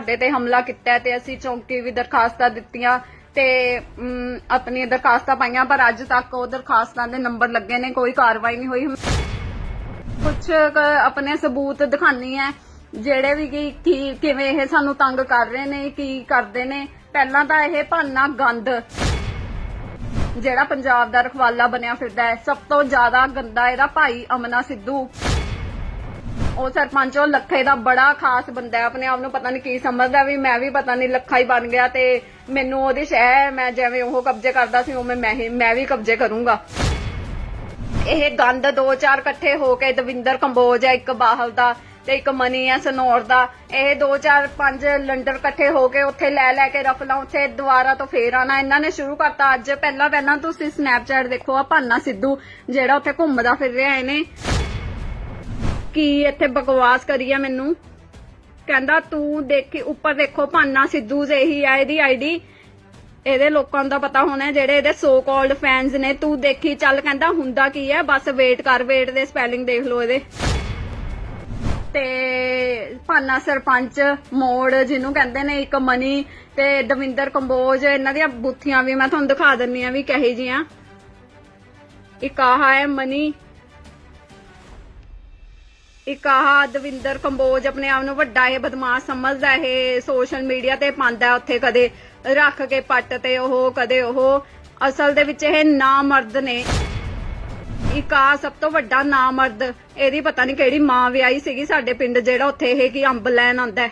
ਸਾਡੇ ਤੇ ਹਮਲਾ ਕੀਤਾ ਤੇ ਅਸੀਂ ਚੌਂਕੀ ਵੀ ਦਰਖਾਸਤਾਂ ਦਿੱਤੀਆਂ ਤੇ ਅਮ, ਦਰਖਾਸਤਾਂ ਪਾਈਆਂ ਪਰ ਅੱਜ ਤੱਕ ਉਹ ਦਰਖਾਸਤਾਂ ਦੇ ਨੰਬਰ ਲੱਗੇ ਨੇ ਕੋਈ ਕਾਰਵਾਈ ਨਹੀਂ ਹੋਈ। ਕੁਝ ਆਪਣੇ ਸਬੂਤ ਦਿਖਾਣੀ ਹੈ ਜਿਹੜੇ ਵੀ ਕੀ ਕਿਵੇਂ ਇਹ ਸਾਨੂੰ ਤੰਗ ਕਰ ਰਹੇ ਨੇ ਕੀ ਕਰਦੇ ਨੇ। ਪਹਿਲਾਂ ਤਾਂ ਇਹ ਭਾਨਾ ਗੰਦ ਜਿਹੜਾ ਪੰਜਾਬ ਦਾ ਰਖਵਾਲਾ ਬਣਿਆ ਫਿਰਦਾ ਹੈ ਸਭ ਤੋਂ ਜ਼ਿਆਦਾ ਗੰਦਾ ਇਹਦਾ ਭਾਈ ਅਮਨਾ ਸਿੱਧੂ। ਉਹ ਸਰਪੰਚ ਉਹ ਲੱਖੇ ਦਾ ਬੜਾ ਖਾਸ ਬੰਦਾ ਹੈ, ਆਪਣੇ ਆਪ ਨੂੰ ਪਤਾ ਨਹੀਂ ਕੀ ਸਮਝਦਾ ਵੀ ਮੈਂ ਵੀ ਪਤਾ ਨਹੀਂ ਲੱਖਾ ਹੀ ਬਣ ਗਿਆ ਤੇ ਮੈਨੂੰ ਉਹਦੀ ਸ਼ਹਿ ਮੈਂ ਜਿਵੇਂ ਉਹ ਕਬਜ਼ੇ ਕਰਦਾ ਸੀ ਉਵੇਂ ਮੈਂ ਹੀ, ਮੈਂ ਵੀ ਕਬਜ਼ੇ ਕਰੂੰਗਾ। ਇਹ ਗੰਦ ਦੋ ਚਾਰ ਇਕੱਠੇ ਹੋ ਕੇ ਦਵਿੰਦਰ ਕੰਬੋਜ ਹੈ, ਇੱਕ ਬਾਹਲ ਦਾ ਤੇ ਇੱਕ ਮਨੀ ਹੈ, ਸਨੌਰ ਦਾ। ਇਹ ਦੋ ਚਾਰ ਪੰਜ ਲੰਡਰ ਇਕੱਠੇ ਹੋ ਕੇ ਉੱਥੇ ਲੈ ਲੈ ਕੇ ਰਫਲਾ ਉੱਥੇ ਦੁਬਾਰਾ ਤੋਂ ਫੇਰ ਆਣਾ ਇਹਨਾਂ ਨੇ ਸ਼ੁਰੂ ਕਰਤਾ ਅੱਜ। ਪਹਿਲਾਂ ਪਹਿਲਾਂ ਤੁਸੀਂ ਸਨੈਪਚੈਟ ਦੇਖੋ ਆ ਭਾਨਾ ਸਿੱਧੂ, ਜਿਹੜਾ ਉੱਥੇ ਘੁੰਮਦਾ ਫਿਰ ਰਿਹਾ ਇਹਨੇ। ਕੀ ਇੱਥੇ ਬਕਵਾਸ ਕਰੀ ਆ ਮੈਨੂੰ? ਕਹਿੰਦਾ, ਤੂੰ ਦੇਖੀ, ਉੱਪਰ ਦੇਖੋ, ਭਾਨਾ ਸਿੱਧੂ ਜਿਹੀ ਆ, ਇਹਦੀ ਆਈਡੀ ਇਹਦੇ ਲੋਕਾਂ ਦਾ ਪਤਾ ਹੋਣਾ ਜਿਹੜੇ ਇਹਦੇ ਸੋ ਕਾਲਡ ਫੈਨਸ ਨੇ। ਤੂੰ ਦੇਖੀ, ਚੱਲ ਕਹਿੰਦਾ, ਹੁੰਦਾ ਕੀ ਹੈ? ਬਸ ਵੇਟ ਕਰ ਵੇਟ ਦੇ ਸਪੈਲਿੰਗ ਦੇਖ ਲਓ ਇਹਦੇ। ਤੇ ਭਾਨਾ ਸਰਪੰਚ, ਮੋੜ, ਜਿਹਨੂੰ ਕਹਿੰਦੇ ਨੇ ਇੱਕ ਮਨੀ, ਤੇ ਦਵਿੰਦਰ ਕੰਬੋਜ, ਇਹਨਾਂ ਦੀਆਂ ਬੁੱਥੀਆਂ ਵੀ ਮੈਂ ਤੁਹਾਨੂੰ ਦਿਖਾ ਦਿੰਨੀ ਆ ਵੀ ਕਹੇ ਜੀਆਂ ਇੱਕ ਆਹ ਹੈ ਮਨੀ ਇੱਕ ਆਹ ਦਵਿੰਦਰ ਕੰਬੋਜ ਆਪਣੇ ਆਪ ਨੂੰ ਵੱਡਾ ਇਹ ਬਦਮਾਸ਼ ਸਮਝਦਾ, ਇਹ ਸੋਸ਼ਲ ਮੀਡੀਆ ਤੇ ਪਾਉਂਦਾ ਉੱਥੇ ਕਦੇ ਰੱਖ ਕੇ ਪੱਟ ਤੇ ਉਹ, ਕਦੇ ਉਹ। ਅਸਲ ਦੇ ਵਿੱਚ ਇਹ ਨਾ ਮਰਦ ਨੇ। ਇੱਕ ਆ ਸਭ ਤੋਂ ਵੱਡਾ ਨਾ ਮਰਦ ਇਹਦੀ ਪਤਾ ਨਹੀਂ ਕਿਹੜੀ ਮਾਂ ਵਿਆਹੀ ਸੀਗੀ ਸਾਡੇ ਪਿੰਡ ਜਿਹੜਾ ਉੱਥੇ ਇਹ ਕੀ ਅੰਬ ਲੈਣ ਆਉਂਦਾ ਹੈ।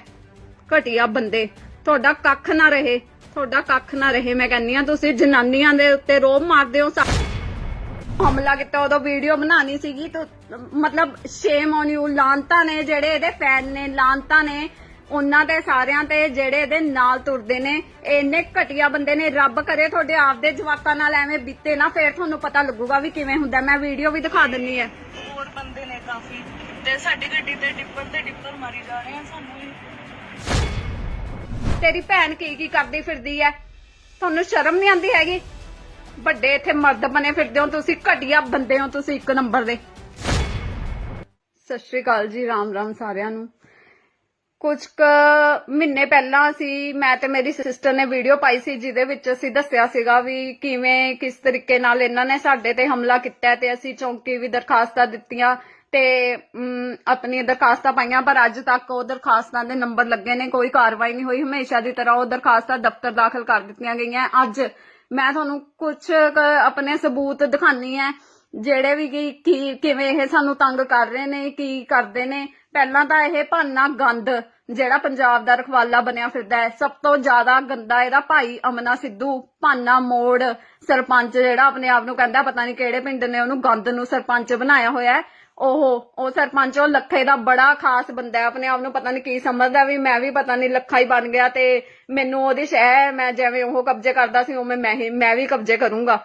ਘਟੀਆ ਬੰਦੇ। ਤੁਹਾਡਾ ਕੱਖ ਨਾ ਰਹੇ, ਤੁਹਾਡਾ ਕੱਖ ਨਾ ਰਹੇ, ਮੈਂ ਕਹਿੰਨੀ ਆ ਤੁਸੀਂ ਜਨਾਨੀਆਂ ਦੇ ਉੱਤੇ ਰੋਬ ਮਾਰਦੇ ਹੋ ਹਮਲਾ ਕੀਤਾ ਉਦੋਂ ਵੀਡੀਓ ਬਣਾਣੀ ਸੀਗੀ ਤਾਂ ਮਤਲਬ ਸ਼ੇਮ ਔਨ ਯੂ ਲਾਂਤਾ ਨੇ ਜਿਹੜੇ ਇਹਦੇ ਫੈਨ ਨੇ ਲਾਂਤਾ ਨੇ ਉਹਨਾਂ ਦੇ ਸਾਰਿਆਂ ਤੇ ਜਿਹੜੇ ਇਹਦੇ ਨਾਲ ਤੁਰਦੇ ਨੇ ਇੰਨੇ ਘਟੀਆ ਬੰਦੇ ਨੇ ਰੱਬ ਕਰੇ ਤੁਹਾਡੇ ਆਪਦੇ ਜਵਾਕਾਂ ਨਾਲ ਐਵੇਂ ਬੀਤੇ ਨਾ ਫੇਰ ਤੁਹਾਨੂੰ ਪਤਾ ਲੱਗੂਗਾ ਵੀ ਕਿਵੇਂ ਹੁੰਦਾ ਮੈਂ ਵੀਡੀਓ ਵੀ ਦਿਖਾ ਦਿੰਨੀ ਹੈ ਹੋਰ ਬੰਦੇ ਨੇ ਕਾਫੀ ਤੇ ਸਾਡੀ ਗੱਡੀ ਤੇ ਡਿੱਪਰ ਤੇ ਡਿੱਪਰ ਮਾਰੀ ਜਾ ਰਹੇ ਆ ਸਾਨੂੰ ਵੀ। ਤੇਰੀ ਭੈਣ ਕੀ ਕੀ ਕਰਦੀ ਫਿਰਦੀ ਐ? ਤੁਹਾਨੂੰ ਸ਼ਰਮ ਨਹੀਂ ਆਉਂਦੀ ਹੈਗੀ? ਵੱਡੇ ਇੱਥੇ ਮਰਦ ਬਣੇ ਫਿਰਦੇ ਹੋ, ਤੁਸੀਂ ਘਟੀਆ ਬੰਦੇ ਹੋ ਤੁਸੀਂ ਇੱਕ ਨੰਬਰ ਦੇ। ਸਤਿ ਸ਼੍ਰੀ ਅਕਾਲ ਜੀ, ਰਾਮ ਰਾਮ ਸਾਰਿਆਂ ਨੂੰ। ਕੁਝ ਕੁ ਮਹੀਨੇ ਪਹਿਲਾਂ ਸੀ ਮੈਂ ਤੇ ਮੇਰੀ ਸਿਸਟਰ ਨੇ ਵੀਡੀਓ ਪਾਈ ਸੀ, ਜਿਹਦੇ ਵਿੱਚ ਅਸੀਂ ਦੱਸਿਆ ਸੀਗਾ ਵੀ ਕਿਵੇਂ, ਕਿਸ ਤਰੀਕੇ ਨਾਲ ਇਹਨਾਂ ਨੇ ਸਾਡੇ ਤੇ ਹਮਲਾ ਕੀਤਾ ਤੇ ਅਸੀਂ ਚੌਂਕੀ ਵੀ ਦਰਖਾਸਤਾਂ ਦਿੱਤੀਆਂ ਤੇ ਆਪਣੀ ਦਰਖਾਸਤਾਂ ਪਾਈਆਂ, ਪਰ ਅੱਜ ਤੱਕ ਉਹ ਦਰਖਾਸਤਾਂ ਦੇ ਨੰਬਰ ਲੱਗੇ ਨੇ, ਕੋਈ ਕਾਰਵਾਈ ਨਹੀਂ ਹੋਈ। ਹਮੇਸ਼ਾ ਦੀ ਤਰ੍ਹਾਂ ਉਹ ਦਰਖਾਸਤਾਂ ਦਫ਼ਤਰ ਦਾਖਲ ਕਰ ਦਿੱਤੀਆਂ ਗਈਆਂ। ਅੱਜ ਮੈਂ ਤੁਹਾਨੂੰ ਕੁਝ ਆਪਣੇ ਸਬੂਤ ਦਿਖਾਣੀ ਹੈ ਜਿਹੜੇ ਵੀ ਕੀ ਕਿਵੇਂ ਇਹ ਸਾਨੂੰ ਤੰਗ ਕਰ ਰਹੇ ਨੇ, ਕੀ ਕਰਦੇ ਨੇ। ਪਹਿਲਾਂ ਤਾਂ ਇਹ ਭਾਨਾ ਗੰਦ, ਜਿਹੜਾ ਪੰਜਾਬ ਦਾ ਰਖਵਾਲਾ ਬਣਿਆ ਫਿਰਦਾ ਹੈ ਸਭ ਤੋਂ ਜ਼ਿਆਦਾ ਗੰਦਾ ਇਹਦਾ ਭਾਈ ਅਮਨਾ ਸਿੱਧੂ, ਭਾਨਾ ਮੋੜ, ਸਰਪੰਚ ਜਿਹੜਾ ਆਪਣੇ ਆਪ ਨੂੰ ਕਹਿੰਦਾ, ਪਤਾ ਨਹੀਂ ਕਿਹੜੇ ਪਿੰਡ ਨੇ ਉਹਨੂੰ ਗੰਦ ਨੂੰ ਸਰਪੰਚ ਬਣਾਇਆ ਹੋਇਆ ਹੈ ਉਹ ਉਹ ਸਰਪੰਚ, ਉਹ ਲੱਖੇ ਦਾ ਬੜਾ ਖਾਸ ਬੰਦਾ ਹੈ, ਆਪਣੇ ਆਪ ਨੂੰ ਪਤਾ ਨਹੀਂ ਕੀ ਸਮਝਦਾ ਵੀ ਮੈਂ ਵੀ ਪਤਾ ਨਹੀਂ ਲੱਖਾ ਹੀ ਬਣ ਗਿਆ ਤੇ ਮੈਨੂੰ ਉਹਦੀ ਸ਼ਹਿ ਮੈਂ ਜਿਵੇਂ ਉਹ ਕਬਜ਼ੇ ਕਰਦਾ ਸੀ, ਉਵੇਂ ਮੈਂ ਹੀ, ਮੈਂ ਵੀ ਕਬਜ਼ੇ ਕਰੂੰਗਾ।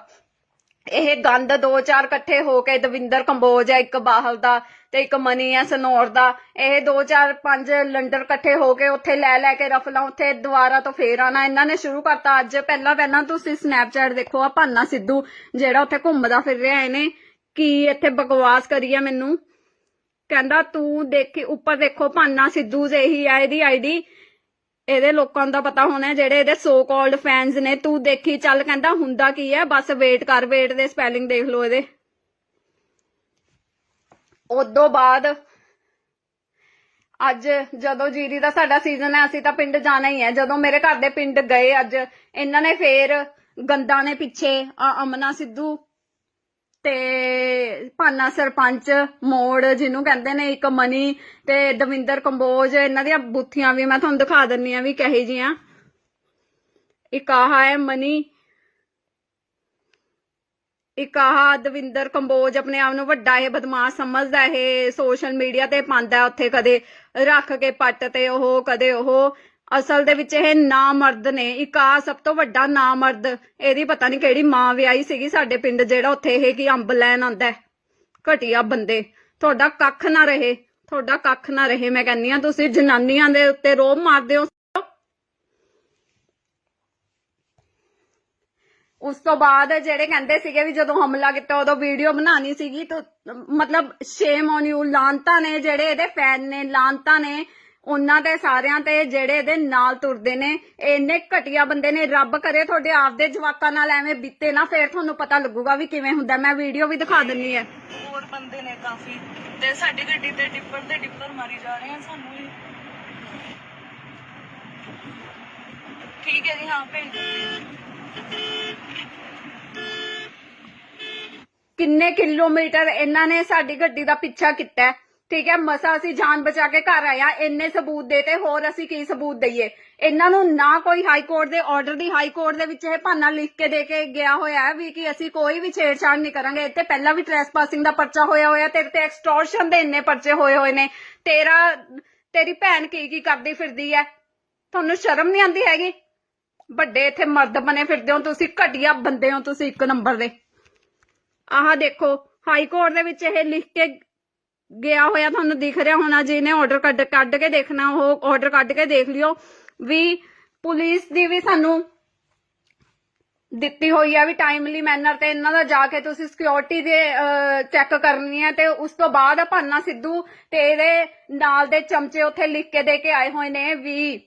ਇਹ ਗੰਦ ਦੋ ਚਾਰ ਇਕੱਠੇ ਹੋ ਕੇ ਦਵਿੰਦਰ ਕੰਬੋਜ ਹੈ, ਇੱਕ ਬਾਹਲ ਦਾ ਤੇ ਇੱਕ ਮਨੀ ਹੈ, ਸਨੌਰ ਦਾ। ਇਹ ਦੋ ਚਾਰ ਪੰਜ ਲੰਡਰ ਇਕੱਠੇ ਹੋ ਕੇ ਉੱਥੇ ਲੈ ਲੈ ਕੇ ਰਫਲਾਂ ਉੱਥੇ ਦੁਬਾਰਾ ਤੋਂ ਫੇਰ ਆਣਾ ਇਹਨਾਂ ਨੇ ਸ਼ੁਰੂ ਕਰਤਾ ਅੱਜ। ਪਹਿਲਾਂ ਪਹਿਲਾਂ ਤੁਸੀਂ ਸਨੈਪਚੈਟ ਦੇਖੋ ਆ ਭਾਨਾ ਸਿੱਧੂ, ਜਿਹੜਾ ਉੱਥੇ ਘੁੰਮਦਾ ਫਿਰ ਰਿਹਾ ਇਹਨੇ। ਕੀ ਇੱਥੇ ਬਕਵਾਸ ਕਰੀ ਆ ਮੈਨੂੰ? ਕਹਿੰਦਾ, ਤੂੰ ਦੇਖੀ, ਉੱਪਰ ਦੇਖੋ, ਭਾਨਾ ਸਿੱਧੂ ਜਿਹੀ ਆ, ਇਹਦੀ ਆਈਡੀ ਇਹਦੇ ਲੋਕਾਂ ਦਾ ਪਤਾ ਹੋਣਾ, ਜਿਹੜੇ ਇਹਦੇ ਸੋ ਕਾਲਡ ਫੈਨਸ ਨੇ। ਤੂੰ ਦੇਖੀ, ਚੱਲ ਕਹਿੰਦਾ, ਹੁੰਦਾ ਕੀ ਹੈ ਬਸ ਵੇਟ ਕਰ ਵੇਟ ਦੇ ਸਪੈਲਿੰਗ ਦੇਖ ਲਓ ਇਹਦੇ। ਉਦੋਂ ਬਾਅਦ, ਅੱਜ ਜਦੋਂ ਜੀਰੀ ਦਾ ਸਾਡਾ ਸੀਜ਼ਨ ਹੈ, ਅਸੀਂ ਤਾਂ ਪਿੰਡ ਜਾਣਾ ਹੀ ਹੈ। ਜਦੋਂ ਮੇਰੇ ਘਰ ਦੇ ਪਿੰਡ ਗਏ ਅੱਜ, ਇਹਨਾਂ ਨੇ ਫੇਰ ਗੰਦਾ ਨੇ ਪਿੱਛੇ, ਆ ਅਮਨਾ ਸਿੱਧੂ ਤੇ ਭਾਨਾ ਸਰਪੰਚ ਮੋੜ ਜਿਹਨੂੰ ਕਹਿੰਦੇ ਨੇ ਇੱਕ ਮਨੀ ਤੇ ਦਵਿੰਦਰ ਕੰਬੋਜ, ਇਹਨਾਂ ਦੀਆਂ ਬੁੱਥੀਆਂ ਵੀ ਮੈਂ ਤੁਹਾਨੂੰ ਦਿਖਾ ਦਿੰਨੀ ਆ ਵੀ ਕਹੇ ਜੀਆਂ ਇੱਕ ਆਹ ਹੈ ਮਨੀ, ਇੱਕ ਆਹ ਦਵਿੰਦਰ ਕੰਬੋਜ ਆਪਣੇ ਆਪ ਨੂੰ ਵੱਡਾ ਇਹ ਬਦਮਾਸ਼ ਸਮਝਦਾ, ਇਹ ਸੋਸ਼ਲ ਮੀਡੀਆ ਤੇ ਪਾਉਂਦਾ, ਉੱਥੇ ਕਦੇ ਰੱਖ ਕੇ ਪੱਟ ਤੇ ਉਹ, ਕਦੇ ਉਹ। ਅਸਲ ਦੇ ਵਿੱਚ ਇਹ ਨਾ ਮਰਦ ਨੇ, ਇੱਕ ਆ ਸਭ ਤੋਂ ਵੱਡਾ ਨਾ ਮਰਦ ਇਹਦੀ ਪਤਾ ਨਹੀਂ ਕਿਹੜੀ ਮਾਂ ਵਿਆਹੀ ਸੀਗੀ ਸਾਡੇ ਪਿੰਡ, ਜਿਹੜਾ ਉੱਥੇ ਇਹ ਕੀ ਅੰਬ ਲੈਣ ਆਉਂਦਾ ਹੈ। ਘਟੀਆ ਬੰਦੇ, ਤੁਹਾਡਾ ਕੱਖ ਨਾ ਰਹੇ, ਤੁਹਾਡਾ ਕੱਖ ਨਾ ਰਹੇ, ਮੈਂ ਕਹਿੰਨੀ ਆ ਤੁਸੀਂ ਜਨਾਨੀਆਂ ਦੇ ਉੱਤੇ ਰੋਬ ਮਾਰਦੇ ਹੋ ਉਸ ਤੋਂ ਬਾਅਦ ਜਿਹੜੇ ਕਹਿੰਦੇ ਸੀਗੇ ਵੀ ਜਦੋਂ ਹਮਲਾ ਕੀਤਾ, ਉਦੋਂ ਵੀਡੀਓ ਬਣਾਣੀ ਸੀਗੀ, ਤਾਂ ਮਤਲਬ ਸ਼ੇਮ ਔਨ ਯੂ ਲਾਂਤਾ ਨੇ ਜਿਹੜੇ ਇਹਦੇ ਫੈਨ ਨੇ, ਲਾਂਤਾ ਨੇ ਉਹਨਾਂ ਤੇ ਸਾਰਿਆਂ ਤੇ ਜਿਹੜੇ ਇਹਦੇ ਨਾਲ ਤੁਰਦੇ ਨੇ ਇਹ ਇੰਨੇ ਘਟੀਆ ਬੰਦੇ ਨੇ ਰੱਬ ਕਰੇ ਤੁਹਾਡੇ ਆਪਦੇ ਜਵਾਕਾਂ ਨਾਲ ਐਵੇਂ ਬੀਤੇ ਨਾ ਫੇਰ ਤੁਹਾਨੂੰ ਪਤਾ ਲੱਗੂਗਾ ਵੀ ਕਿਵੇਂ ਹੁੰਦਾ। ਮੈਂ ਵੀਡੀਓ ਵੀ ਦਿਖਾ ਦਿੰਨੀ ਹੈ ਹੋਰ ਬੰਦੇ ਨੇ ਕਾਫੀ ਤੇ ਸਾਡੀ ਗੱਡੀ ਤੇ ਡਿੱਪਰ ਤੇ ਡਿੱਪਰ ਮਾਰੀ ਜਾ ਰਹੇ ਆ ਸਾਨੂੰ ਵੀ। ਠੀਕ ਹੈ ਜੀ ਹਾਂ ਭੇਜ ਕਿੰਨੇ ਕਿਲੋਮੀਟਰ ਇਹਨਾਂ ਨੇ ਸਾਡੀ ਗੱਡੀ ਦਾ ਪਿੱਛਾ ਕੀਤਾ ਹੈ। ਠੀਕ ਹੈ, ਮਸਾ ਅਸੀਂ ਜਾਨ ਬਚਾ ਕੇ ਘਰ ਆਇਆ ਇੰਨੇ ਸਬੂਤ ਦੇ ਤੇ ਹੋਰ ਅਸੀਂ ਕੀ ਸਬੂਤ ਦਈਏ? ਇਹਨਾਂ ਨੂੰ ਨਾ ਕੋਈ ਹਾਈ ਕੋਰਟ ਦੇ ਆਰਡਰ ਦੀ ਹਾਈ ਕੋਰਟ ਦੇ ਵਿੱਚ ਇਹ ਭਾਨਾ ਲਿਖ ਕੇ ਦੇ ਕੇ ਗਿਆ ਹੋਇਆ ਹੈ ਵੀ ਕਿ ਅਸੀਂ ਕੋਈ ਵੀ ਛੇੜਛਾੜ ਨਹੀਂ ਕਰਾਂਗੇ। ਇੱਥੇ ਪਹਿਲਾਂ ਵੀ ਟ੍ਰੈਸਪਾਸਿੰਗ ਦਾ ਪਰਚਾ ਹੋਇਆ ਹੋਇਆ ਤੇਰੇ ਤੇ ਐਕਸਟੋਰਸ਼ਨ ਦੇ ਇੰਨੇ ਪਰਚੇ ਹੋਏ ਹੋਏ ਨੇ। ਤੇਰਾ, ਤੇਰੀ ਭੈਣ ਕੀ ਕੀ ਕਰਦੀ ਫਿਰਦੀ ਹੈ? ਤੁਹਾਨੂੰ ਸ਼ਰਮ ਨਹੀਂ ਆਉਂਦੀ ਹੈਗੀ? ਵੱਡੇ ਇੱਥੇ ਮਰਦ ਬਣੇ ਫਿਰਦੇ ਹੋ ਤੁਸੀਂ, ਘਟੀਆ ਬੰਦੇ ਹੋ ਤੁਸੀਂ ਇੱਕ ਨੰਬਰ ਦੇ। ਆਹ ਦੇਖੋ ਹਾਈ ਕੋਰਟ ਦੇ ਵਿੱਚ ਇਹ ਲਿਖ ਕੇ ਗਿਆ ਹੋਇਆ ਤੁਹਾਨੂੰ ਦਿਖ ਰਿਹਾ ਹੋਣਾ, ਜਿਹਨੇ ਆਰਡਰ ਕੱਢ ਕੱਢ ਕੇ ਦੇਖਣਾ, ਉਹ ਆਰਡਰ ਕੱਢ ਕੇ ਦੇਖ ਲਿਓ ਵੀ ਪੁਲਿਸ ਦੀ ਵੀ ਸਾਨੂੰ ਦਿੱਤੀ ਹੋਈ ਹੈ ਵੀ ਟਾਈਮਲੀ ਮੈਨਰ ਤੇ ਇਹਨਾਂ ਦਾ ਜਾ ਕੇ ਤੁਸੀਂ ਸਿਕਿਉਰਿਟੀ ਦੇ ਚੈੱਕ ਕਰਨੀ ਹੈ ਤੇ ਉਸ ਤੋਂ ਬਾਅਦ ਭਾਨਾ ਸਿੱਧੂ ਤੇ ਇਹਦੇ ਨਾਲ ਦੇ ਚਮਚੇ ਉੱਥੇ ਲਿਖ ਕੇ ਦੇ ਕੇ ਆਏ ਹੋਏ ਨੇ ਵੀ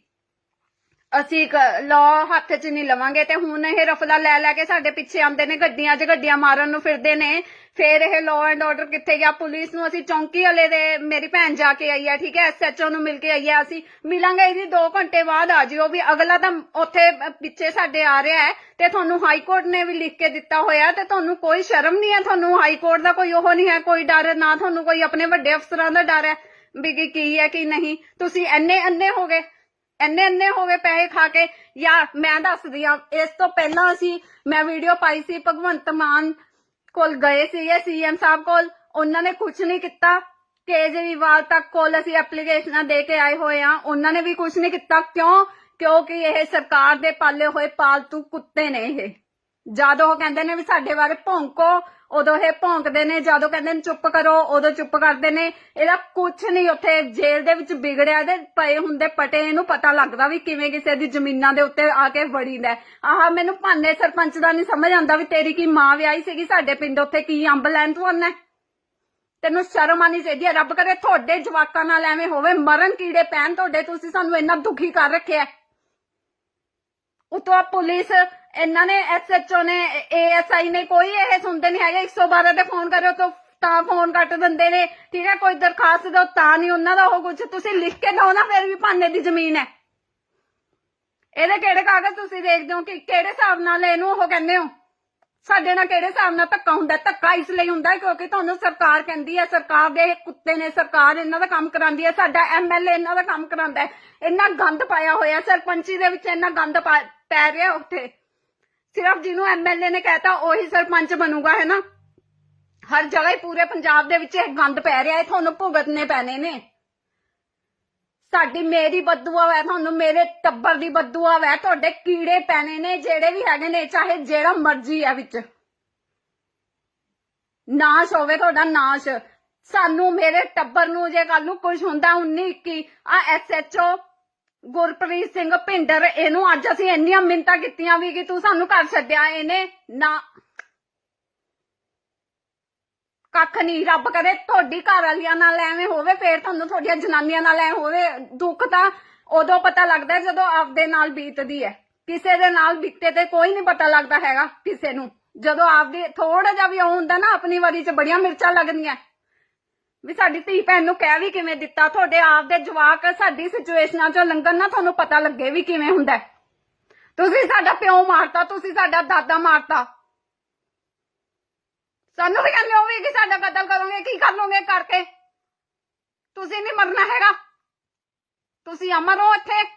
ਅਸੀਂ ਲਾਅ ਹੱਥ 'ਚ ਨਹੀਂ ਲਵਾਂਗੇ ਤੇ ਹੁਣ ਇਹ ਰਫਲਾ ਲੈ ਲੈ ਕੇ ਸਾਡੇ ਪਿੱਛੇ ਆਉਂਦੇ ਨੇ, ਗੱਡੀਆਂ 'ਚ ਗੱਡੀਆਂ ਮਾਰਨ ਨੂੰ ਫਿਰਦੇ ਨੇ ਫਿਰ ਇਹ ਲਾਅ ਐਂਡ ਆਰਡਰ ਕਿੱਥੇ ਗਿਆ? ਪੁਲਿਸ ਨੂੰ ਅਸੀਂ ਚੌਂਕੀ ਵਾਲੇ ਦੇ, ਮੇਰੀ ਭੈਣ ਜਾ ਕੇ ਆਈ ਹੈ, ਠੀਕ ਹੈ? ਐਸਐਚਓ ਨੂੰ ਮਿਲ ਕੇ ਆਈ ਹੈ ਅਸੀਂ। ਮਿਲਾਂਗੇ ਇਹਦੀ 2 ਘੰਟੇ ਬਾਅਦ ਆ ਜਿਓ ਵੀ ਅਗਲਾ ਤਾਂ ਉੱਥੇ ਪਿੱਛੇ ਸਾਡੇ ਆ ਰਿਹਾ ਹੈ ਤੇ ਤੁਹਾਨੂੰ ਹਾਈ ਕੋਰਟ ਨੇ ਵੀ ਲਿਖ ਕੇ ਦਿੱਤਾ ਹੋਇਆ ਤੇ ਤੁਹਾਨੂੰ ਕੋਈ ਸ਼ਰਮ ਨਹੀਂ ਹੈ ਤੁਹਾਨੂੰ। ਹਾਈ ਕੋਰਟ ਦਾ ਕੋਈ ਉਹ ਨਹੀਂ ਹੈ, ਕੋਈ ਡਰ, ਨਾ ਤੁਹਾਨੂੰ ਕੋਈ ਆਪਣੇ ਵੱਡੇ ਅਫਸਰਾਂ ਦਾ ਡਰ ਹੈ ਵੀ ਕੀ ਕੀ ਹੈ, ਕਿ ਨਹੀਂ। ਤੁਸੀਂ ਐਨੇ ਅੰਨੇ ਹੋ ਗਏ, ਇੰਨੇ ਐਨੇ ਹੋ ਗਏ ਪੈਸੇ ਖਾ ਕੇ। ਯਾਰ, ਮੈਂ ਦੱਸਦੀ ਆ ਇਸ ਤੋਂ ਪਹਿਲਾਂ ਅਸੀਂ, ਮੈਂ ਵੀਡੀਓ ਪਾਈ ਸੀ ਭਗਵੰਤ ਮਾਨ ਕੋਲ ਗਏ ਸੀਗੇ ਸੀਐਮ ਸਾਹਿਬ ਕੋਲ, ਉਹਨਾਂ ਨੇ ਕੁਝ ਨਹੀਂ ਕੀਤਾ। ਕੇਜਰੀਵਾਲ ਤੱਕ ਕੋਲ ਅਸੀਂ ਐਪਲੀਕੇਸ਼ਨਾਂ ਦੇ ਕੇ ਆਏ ਹੋਏ ਆ ਉਹਨਾਂ ਨੇ ਵੀ ਕੁਝ ਨਹੀਂ ਕੀਤਾ। ਕਿਉਂ? ਕਿਉਂਕਿ ਇਹ ਸਰਕਾਰ ਦੇ ਪਾਲੇ ਹੋਏ ਪਾਲਤੂ ਕੁੱਤੇ ਨੇ ਇਹ। ਜਦ ਉਹ ਕਹਿੰਦੇ ਨੇ ਵੀ ਸਾਡੇ ਬਾਰੇ ਭੌਂਕੋ। ਉਦੋਂ ਇਹ ਭੌਂਕਦੇ ਨੇ, ਜਦੋਂ ਕਹਿੰਦੇ ਨੇ ਚੁੱਪ ਕਰੋ, ਉਦੋਂ ਚੁੱਪ ਕਰਦੇ ਨੇ। ਇਹਦਾ ਕੁਝ ਨਹੀਂ ਉੱਥੇ, ਜੇਲ੍ਹ ਦੇ ਵਿੱਚ ਵਿਗੜਿਆ ਇਹਦੇ ਪਏ ਹੁੰਦੇ ਪਟੇ, ਇਹਨੂੰ ਪਤਾ ਲੱਗਦਾ ਵੀ ਕਿਵੇਂ ਕਿਸੇ ਦੀ ਜ਼ਮੀਨਾਂ ਦੇ ਉੱਤੇ ਆ ਕੇ ਵੜੀਦਾ ਆਹ ਮੈਨੂੰ ਭਾਨੇ ਸਰਪੰਚ ਦਾ ਨਹੀਂ ਸਮਝ ਆਉਂਦਾ ਵੀ ਤੇਰੀ ਕੀ ਮਾਂ ਵਿਆਹੀ ਸੀਗੀ, ਸਾਡੇ ਪਿੰਡ ਉੱਥੇ ਕੀ ਅੰਬ ਲੈਣ ਤੂੰ ਆਉਣਾ ਤੈਨੂੰ ਸ਼ਰਮ ਆਣੀ ਚਾਹੀਦੀ ਹੈ, ਰੱਬ ਕਰੇ ਤੁਹਾਡੇ ਜਵਾਕਾਂ ਨਾਲ ਐਵੇਂ ਹੋਵੇ, ਮਰਨ ਕੀੜੇ ਪੈਣ ਤੁਹਾਡੇ, ਤੁਸੀਂ ਸਾਨੂੰ ਇੰਨਾ ਦੁਖੀ ਕਰ ਰੱਖਿਆ ਹੈ। ਪੁਲਿਸ, ਇਹਨਾਂ ਨੇ ਐਸਐਚਓ ਨੇ ਏਐਸਆਈ ਨੇ ਕੋਈ ਇਹ ਸੁਣਦੇ ਨਹੀਂ ਹੈਗੇ। 112 ਤੇ ਫੋਨ ਕਰਿਓ ਤਾਂ ਤਾਂ ਫੋਨ ਕੱਟ ਦਿੰਦੇ ਨੇ। ਠੀਕ ਹੈ, ਕੋਈ ਦਰਖਾਸਤ ਦਿਓ ਤਾਂ ਨਹੀਂ ਉਹਨਾਂ ਦਾ ਉਹ ਕੁਝ ਤੁਸੀਂ ਲਿਖ ਕੇ ਦਿਓ ਨਾ, ਫਿਰ ਵੀ ਭਾਨੇ ਦੀ ਜ਼ਮੀਨ ਹੈ। ਇਹਦੇ ਕਿਹੜੇ ਕਾਗਜ਼ ਤੁਸੀਂ ਦੇਖਦੇ ਹੋ ਕਿ ਕਿਹੜੇ ਹਿਸਾਬ ਨਾਲ ਇਹਨੂੰ ਉਹ ਕਹਿੰਦੇ ਹੋ? ਸਾਡੇ ਨਾਲ ਕਿਹੜੇ ਹਿਸਾਬ ਨਾਲ ਧੱਕਾ ਹੁੰਦਾ ਧੱਕਾ ਇਸ ਲਈ ਹੁੰਦਾ ਹੈ ਕਿਉਂਕਿ ਤੁਹਾਨੂੰ ਸਰਕਾਰ ਕਹਿੰਦੀ ਹੈ, ਸਰਕਾਰ ਦੇ ਕੁੱਤੇ ਨੇ, ਸਰਕਾਰ ਇਹਨਾਂ ਦਾ ਕੰਮ ਕਰਾਉਂਦੀ ਹੈ, ਸਾਡਾ ਐਮਐਲਏ ਇਹਨਾਂ ਦਾ ਕੰਮ ਕਰਾਉਂਦਾ ਹੈ। ਇੰਨਾ ਗੰਦ ਪਾਇਆ ਹੋਇਆ, ਸਰਪੰਚੀ ਦੇ ਵਿੱਚ ਇੰਨਾ ਗੰਦ ਪਾ- ਪੈ ਰਿਹਾ ਉੱਥੇ। ਸਿਰਫ ਜਿਹਨੂੰ ਐਮਐਲਏ ਨੇ ਕਹਿਤਾ, ਉਹੀ ਸਰਪੰਚ ਬਣੂਗਾ, ਹੈ ਨਾ? ਹਰ ਜਗ੍ਹਾ ਹੀ ਪੂਰੇ ਪੰਜਾਬ ਦੇ ਵਿੱਚ ਇਹ ਗੰਦ ਪੈ ਰਿਹਾ ਹੈ ਤੁਹਾਨੂੰ ਭੁਗਤਨੇ ਪੈਣੇ ਨੇ। ਸਾਡੀ ਮੇਰੀ ਬਦਦੁਆ ਹੈ ਤੁਹਾਨੂੰ ਮੇਰੇ ਟੱਬਰ ਦੀ ਬਦਦੁਆ ਹੈ ਤੁਹਾਡੇ ਕੀੜੇ ਪੈਣੇ ਨੇ, ਜਿਹੜੇ ਵੀ ਹੈਗੇ ਨੇ, ਚਾਹੇ ਜਿਹੜਾ ਮਰਜ਼ੀ ਹੈ ਵਿੱਚ। ਨਾਸ਼ ਹੋਵੇ ਤੁਹਾਡਾ ਨਾਸ਼। ਸਾਨੂੰ ਮੇਰੇ ਟੱਬਰ ਨੂੰ ਜੇ ਕੱਲ ਨੂੰ ਕੁਝ ਹੁੰਦਾ 19 21 ਆ ਐਸਐਚਓ ਗੁਰਪ੍ਰੀਤ ਸਿੰਘ ਭਿੰਡਰ, ਇਹਨੂੰ ਅੱਜ ਅਸੀਂ ਇੰਨੀਆਂ ਮਿੰਤਾ ਕੀਤੀਆਂ ਵੀ ਕਿ ਤੂੰ ਸਾਨੂੰ ਘਰ ਛੱਡਿਆ, ਇਹਨੇ ਨਾ ਕੱਖ ਨਹੀਂ ਰੱਬ ਕਰੇ ਤੁਹਾਡੀ ਘਰ ਵਾਲੀਆਂ ਨਾਲ ਐਵੇਂ ਹੋਵੇ, ਫੇਰ ਤੁਹਾਨੂੰ ਤੁਹਾਡੀਆਂ ਜਨਾਨੀਆਂ ਨਾਲ ਐ ਹੋਵੇ, ਦੁੱਖ ਤਾਂ ਉਦੋਂ ਪਤਾ ਲੱਗਦਾ ਹੈ ਜਦੋਂ ਆਪਦੇ ਨਾਲ ਬੀਤਦੀ ਹੈ। ਕਿਸੇ ਦੇ ਨਾਲ ਬੀਤੇ ਤੇ ਕੋਈ ਨਹੀਂ ਪਤਾ ਲੱਗਦਾ ਹੈਗਾ ਕਿਸੇ ਨੂੰ। ਜਦੋਂ ਆਪਦੀ ਥੋੜਾ ਜਿਹਾ ਵੀ ਉਹ ਹੁੰਦਾ ਨਾ, ਆਪਣੀ ਵਾਰੀ 'ਚ ਬੜੀਆਂ ਮਿਰਚਾਂ ਲੱਗਦੀਆਂ। ਵੀ ਸਾਡੀ ਧੀ ਭੈਣ ਨੂੰ ਕਹਿ ਵੀ ਕਿਵੇਂ ਦਿੱਤਾ, ਤੁਹਾਡੇ ਆਪਦੇ ਜਵਾਕ ਸਾਡੀ ਸਿਚੁਏਸ਼ਨਾਂ 'ਚੋਂ ਲੰਘਣ ਨਾ ਤੁਹਾਨੂੰ ਪਤਾ ਲੱਗੇ ਵੀ ਕਿਵੇਂ ਹੁੰਦਾ ਤੁਸੀਂ ਸਾਡਾ ਪਿਓ ਮਾਰਤਾ, ਤੁਸੀਂ ਸਾਡਾ ਦਾਦਾ ਮਾਰਤਾ। ਸਾਨੂੰ ਵੀ ਕਹਿੰਦੇ ਹੋਵੇ ਕਿ ਸਾਡਾ ਕਤਲ ਕਰੋਗੇ, ਕੀ ਕਰ ਲੋਗੇ ਕਰਕੇ। ਤੁਸੀਂ ਨਹੀਂ ਮਰਨਾ ਹੈਗਾ। ਤੁਸੀਂ ਅਮਰ ਹੋ ਇੱਥੇ।